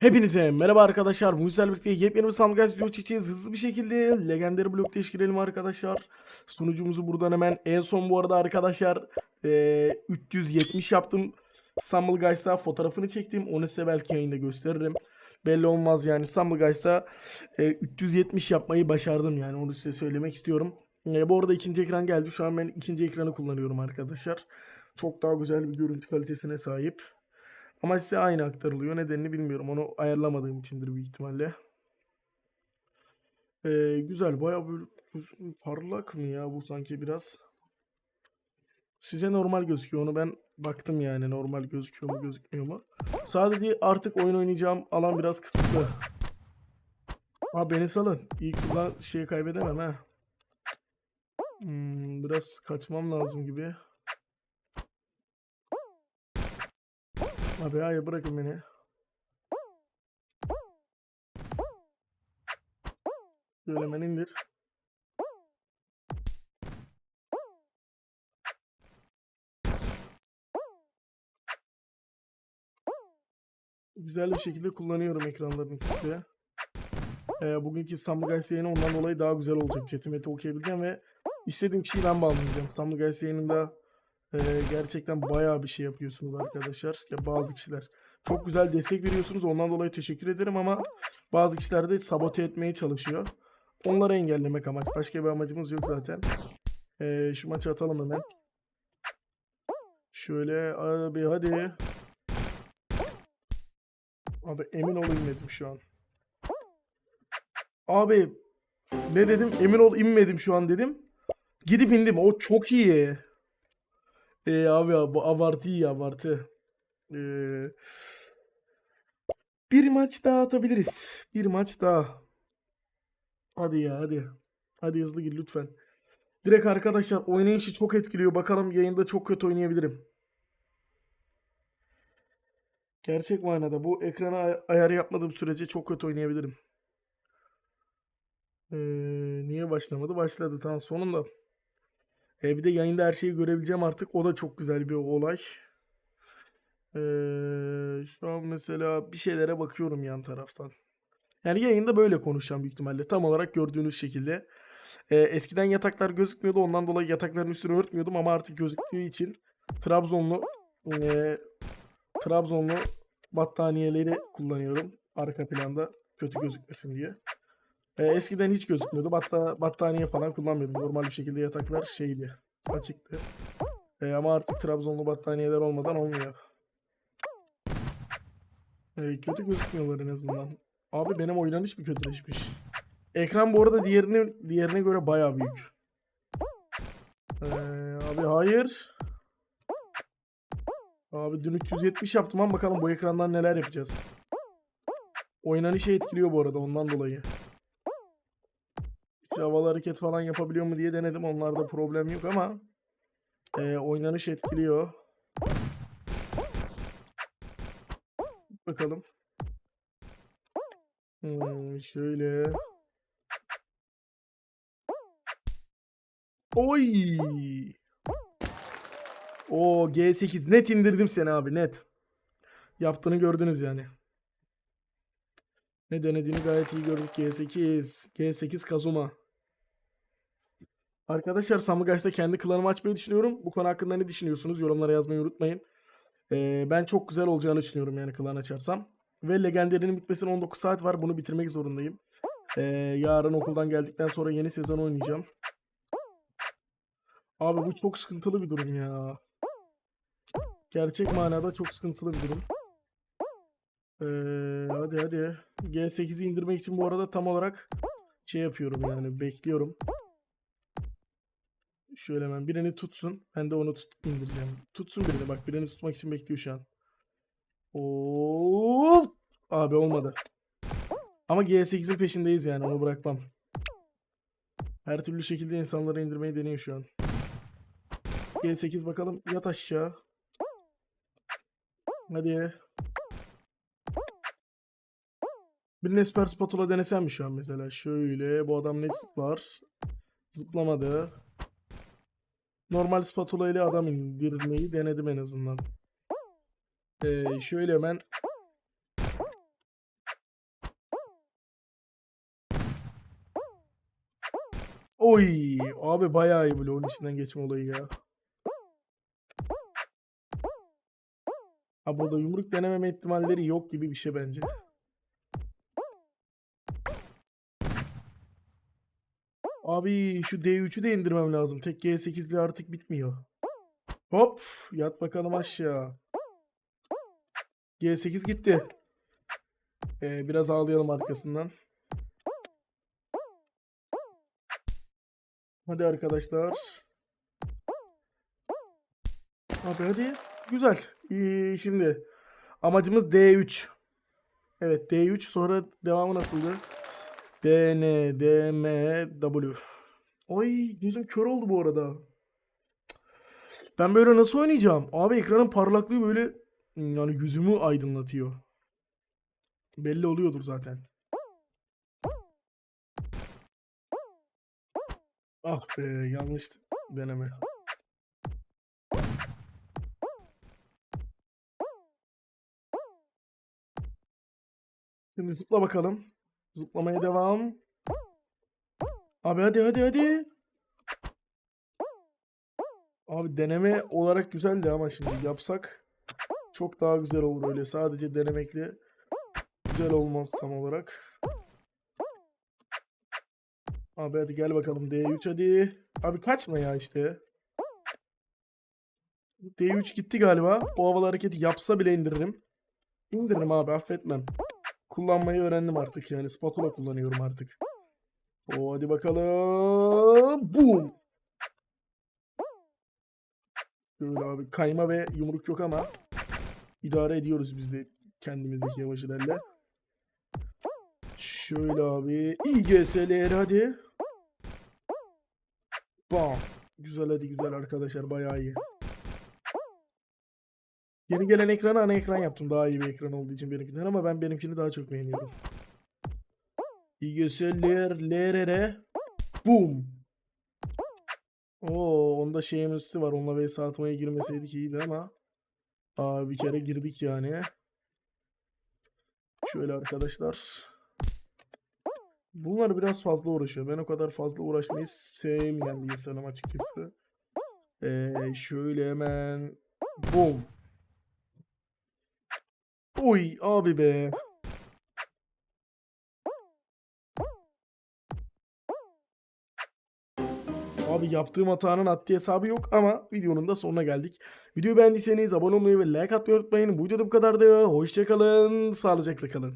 Hepinize merhaba arkadaşlar. Muysel birlikte yepyeni bir Samgaz video çekeceğiz. Hızlı bir şekilde legendary blok girelim arkadaşlar. Sunucumuzu buradan hemen en son bu arada arkadaşlar eee, 370 yaptım. Stumble Guys'ta fotoğrafını çektim. Onu size belki yayında gösteririm. Belli olmaz yani Stumble Guys'ta eee, 370 yapmayı başardım yani onu size söylemek istiyorum. Eee, bu arada ikinci ekran geldi. Şu an ben ikinci ekranı kullanıyorum arkadaşlar. Çok daha güzel bir görüntü kalitesine sahip. Ama size aynı aktarılıyor. Nedenini bilmiyorum. Onu ayarlamadığım içindir büyük ihtimalle. Ee, güzel. Bayağı böyle parlak mı ya bu sanki biraz. Size normal gözüküyor. Onu ben baktım yani normal gözüküyor mu gözükmüyor mu. Sadece artık oyun oynayacağım alan biraz kısıtlı. Ha beni salın. İlk turdan şeyi kaybedemem ha. Hmm, biraz kaçmam lazım gibi. Abi hayır bırakın beni. Şöyle hemen indir. Güzel bir şekilde kullanıyorum ekranların ikisi. Ee, bugünkü İstanbul Guys yayını ondan dolayı daha güzel olacak. Chat'i okuyabileceğim ve istediğim kişiyi ben bağlayacağım. İstanbul Guys yayınında ee, gerçekten bayağı bir şey yapıyorsunuz arkadaşlar. Ya bazı kişiler çok güzel destek veriyorsunuz. Ondan dolayı teşekkür ederim ama bazı kişiler de sabote etmeye çalışıyor. Onları engellemek amaç. Başka bir amacımız yok zaten. Ee, şu maçı atalım hemen. Şöyle abi hadi. Abi emin ol inmedim şu an. Abi ne dedim? Emin ol inmedim şu an dedim. Gidip indim. O çok iyi. Ee, abi ya, bu abartı iyi abartı. Ee, bir maç daha atabiliriz. Bir maç daha. Hadi ya hadi. Hadi hızlı gir lütfen. Direkt arkadaşlar oynayışı çok etkiliyor. Bakalım yayında çok kötü oynayabilirim. Gerçek manada bu ekrana ay- ayar yapmadığım sürece çok kötü oynayabilirim. Ee, niye başlamadı? Başladı. Tamam sonunda. E, bir de yayında her şeyi görebileceğim artık. O da çok güzel bir olay. Ee, şu an mesela bir şeylere bakıyorum yan taraftan. Yani yayında böyle konuşacağım büyük ihtimalle. Tam olarak gördüğünüz şekilde. Ee, eskiden yataklar gözükmüyordu. Ondan dolayı yatakların üstünü örtmüyordum ama artık gözüktüğü için Trabzonlu e, Trabzonlu battaniyeleri kullanıyorum. Arka planda kötü gözükmesin diye. Ee, eskiden hiç gözükmüyordu. Batta, battaniye falan kullanmıyordum. Normal bir şekilde yataklar şeydi. Açıktı. Ee, ama artık Trabzonlu battaniyeler olmadan olmuyor. Ee, kötü gözükmüyorlar en azından. Abi benim oynanış mı kötüleşmiş? Ekran bu arada diğerine, diğerine göre bayağı büyük. Ee, abi hayır. Abi dün 370 yaptım ama bakalım bu ekrandan neler yapacağız. Oynanışı etkiliyor bu arada ondan dolayı. İşte havalı hareket falan yapabiliyor mu diye denedim. Onlarda problem yok ama e, oynanış etkiliyor. Bakalım. Hmm, şöyle. Oy. O G8 net indirdim seni abi net. Yaptığını gördünüz yani. Ne denediğini gayet iyi gördük. G8. G8 Kazuma. Arkadaşlar Samugash'ta kendi klanımı açmayı düşünüyorum. Bu konu hakkında ne düşünüyorsunuz? Yorumlara yazmayı unutmayın. Ee, ben çok güzel olacağını düşünüyorum yani klan açarsam. Ve Legendary'nin bitmesine 19 saat var. Bunu bitirmek zorundayım. Ee, yarın okuldan geldikten sonra yeni sezon oynayacağım. Abi bu çok sıkıntılı bir durum ya. Gerçek manada çok sıkıntılı bir durum. Ee, hadi hadi. G8'i indirmek için bu arada tam olarak şey yapıyorum yani bekliyorum. Şöyle hemen birini tutsun. Ben de onu tut indireceğim. Tutsun birini bak birini tutmak için bekliyor şu an. Oo! Abi olmadı. Ama G8'in peşindeyiz yani onu bırakmam. Her türlü şekilde insanları indirmeyi deniyor şu an. G8 bakalım yat aşağı. Hadi. Birine süper spatula denesem mi şu an mesela? Şöyle bu adam net zıplar. Zıplamadı. Normal spatula ile adam indirmeyi denedim en azından. Ee, şöyle hemen Oy abi bayağı iyi bloğun içinden geçme olayı ya. Ha burada yumruk denememe ihtimalleri yok gibi bir şey bence. Abi şu D3'ü de indirmem lazım. Tek G8'li artık bitmiyor. Hop yat bakalım aşağı. G8 gitti. Ee, biraz ağlayalım arkasından. Hadi arkadaşlar. Hadi hadi. Güzel. Ee, şimdi amacımız D3. Evet D3 sonra devamı nasıldı? D, N, D, M, W. Ay gözüm kör oldu bu arada. Ben böyle nasıl oynayacağım? Abi ekranın parlaklığı böyle yani yüzümü aydınlatıyor. Belli oluyordur zaten. Ah be yanlış deneme. Şimdi zıpla bakalım. Zıplamaya devam. Abi hadi hadi hadi. Abi deneme olarak güzeldi ama şimdi yapsak çok daha güzel olur öyle. Sadece denemekle güzel olmaz tam olarak. Abi hadi gel bakalım D3 hadi. Abi kaçma ya işte. D3 gitti galiba. O havalı hareketi yapsa bile indiririm. İndiririm abi affetmem. Kullanmayı öğrendim artık yani. Spatula kullanıyorum artık. O hadi bakalım. Boom. Böyle abi kayma ve yumruk yok ama idare ediyoruz biz de kendimizdeki yavaş. Şöyle abi. İGS'ler hadi. Bam. Güzel hadi güzel arkadaşlar bayağı iyi. Yeni gelen ekranı ana ekran yaptım. Daha iyi bir ekran olduğu için benimkinden ama ben benimkini daha çok beğeniyorum. İGS'ler LRR. Boom. Oo, onda şeyimiz var. Onunla vs atmaya girmeseydik iyiydi ama. Aa, bir kere girdik yani. Şöyle arkadaşlar. Bunlar biraz fazla uğraşıyor. Ben o kadar fazla uğraşmayı sevmeyen bir açıkçası. Ee, şöyle hemen. Boom. Oy abi be. Abi yaptığım hatanın haddi hesabı yok ama videonun da sonuna geldik. Videoyu beğendiyseniz abone olmayı ve like atmayı unutmayın. Bu videoda bu kadardı. Hoşçakalın. Sağlıcakla kalın.